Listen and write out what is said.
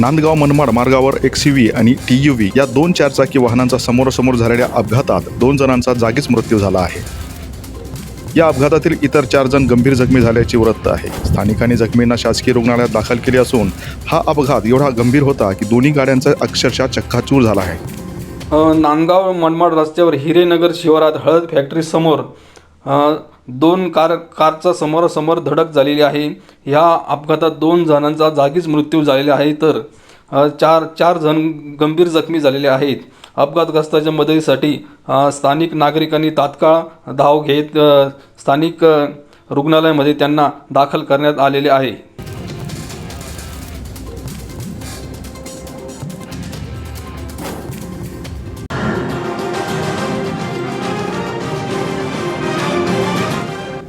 नांदगाव मनमाड मार्गावर X V आणि T U या दोन चारचाकी वाहनांचा समोरासमोर झालेल्या अपघातात दोन जणांचा जागीच मृत्यू झाला आहे. या अपघातातील इतर चार जण गंभीर जखमी झाल्याची वृत्त आहे. स्थानिकांनी जखमींना शासकीय रुग्णालयात दाखल केले असून हा अपघात एवढा गंभीर होता की दोन्ही गाड्यांचा अक्षरशः चक्काचूर झाला आहे. नांदगाव मनमाड रस्त्यावर हिरेनगर शिवारात हळद फॅक्टरी समोर दोन कार कारचा समोरासमोर धडक झालेली आहे. ह्या अपघातात दोन जणांचा जागीच मृत्यू झालेला आहे. तर चार चार जण गंभीर जखमी झालेले आहेत. अपघातग्रस्ताच्या मदतीसाठी स्थानिक नागरिकांनी तात्काळ धाव घेत स्थानिक रुग्णालयामध्ये त्यांना दाखल करण्यात आलेले आहे.